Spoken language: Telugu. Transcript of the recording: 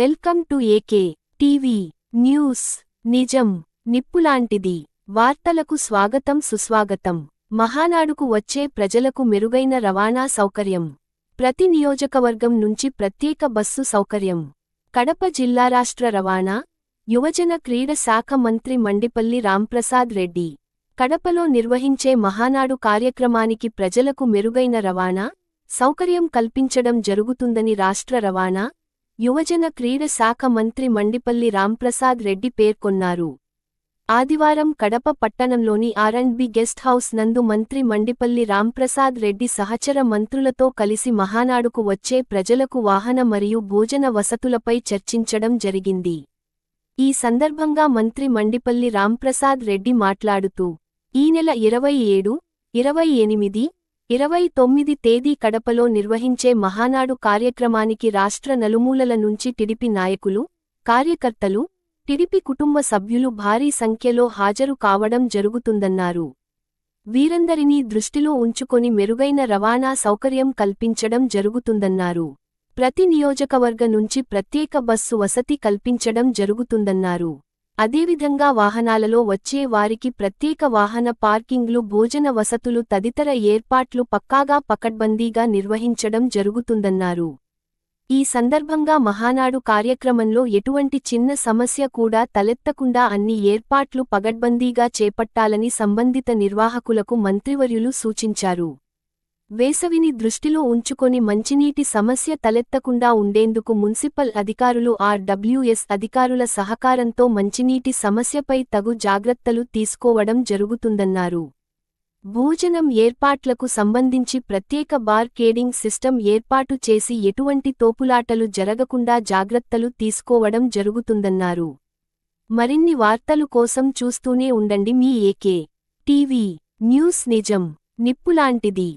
Welcome to AK TV news. నిజం నిప్పులాంటిది. వార్తలకు స్వాగతం సుస్వాగతం. మహానాడుకు వచ్చే ప్రజలకు మెరుగైన రవాణా సౌకర్యం. ప్రతి నియోజకవర్గం నుంచి ప్రత్యేక బస్సు సౌకర్యం. కడప జిల్లా రాష్ట్ర రవాణా యువజన క్రీడ శాఖ మంత్రి మండిపల్లి రాంప్రసాద్ రెడ్డి. కడపలో నిర్వహించే మహానాడు కార్యక్రమానికి ప్రజలకు మెరుగైన రవాణా సౌకర్యం కల్పించడం జరుగుతుందని రాష్ట్ర రవాణా యువజన క్రీడ శాఖ మంత్రి మండిపల్లి రాంప్రసాద్ రెడ్డి పేర్కొన్నారు. ఆదివారం కడప పట్టణంలోని ఆర్అండ్బి గెస్ట్ హౌస్ నందు మంత్రి మండిపల్లి రాంప్రసాద్ రెడ్డి సహచర మంత్రులతో కలిసి మహానాడుకు వచ్చే ప్రజలకు వాహన మరియు భోజన వసతులపై చర్చించడం జరిగింది. ఈ సందర్భంగా మంత్రి మండిపల్లి రాంప్రసాద్ రెడ్డి మాట్లాడుతూ ఈ నెల ఇరవై ఏడు ఇరవై ఎనిమిది ఇరవై తొమ్మిది తేదీ కడపలో నిర్వహించే మహానాడు కార్యక్రమానికి రాష్ట్ర నలుమూలల నుంచి టిడిపి నాయకులు కార్యకర్తలు టిడిపి కుటుంబ సభ్యులు భారీ సంఖ్యలో హాజరు కావడం జరుగుతుందన్నారు. వీరందరినీ దృష్టిలో ఉంచుకొని మెరుగైన రవాణా సౌకర్యం కల్పించడం జరుగుతుందన్నారు. ప్రతి నియోజకవర్గ నుంచి ప్రత్యేక బస్సు వసతి కల్పించడం జరుగుతుందన్నారు. అదేవిధంగా వాహనాలలో వచ్చే వారికి ప్రత్యేక వాహన పార్కింగ్లు భోజన వసతులు తదితర ఏర్పాట్లు పక్కాగా పకడ్బందీగా నిర్వహించడం జరుగుతుందన్నారు. ఈ సందర్భంగా మహానాడు కార్యక్రమంలో ఎటువంటి చిన్న సమస్య కూడా తలెత్తకుండా అన్ని ఏర్పాట్లు పగడ్బందీగా చేపట్టాలని సంబంధిత నిర్వాహకులకు మంత్రివర్యులు సూచించారు. వేసవిని దృష్టిలో ఉంచుకొని మంచినీటి సమస్య తలెత్తకుండా ఉండేందుకు మున్సిపల్ అధికారులు ఆర్డబ్ల్యూఎస్ అధికారుల సహకారంతో మంచినీటి సమస్యపై తగు జాగ్రత్తలు తీసుకోవడం జరుగుతుందన్నారు. భోజనం ఏర్పాట్లకు సంబంధించి ప్రత్యేక బార్ కేడింగ్ సిస్టమ్ ఏర్పాటు చేసి ఎటువంటి తోపులాటలు జరగకుండా జాగ్రత్తలు తీసుకోవడం జరుగుతుందన్నారు. మరిన్ని వార్తలు కోసం చూస్తూనే ఉండండి మీ ఏకే టీవీ న్యూస్ నిజం నిప్పులాంటిది.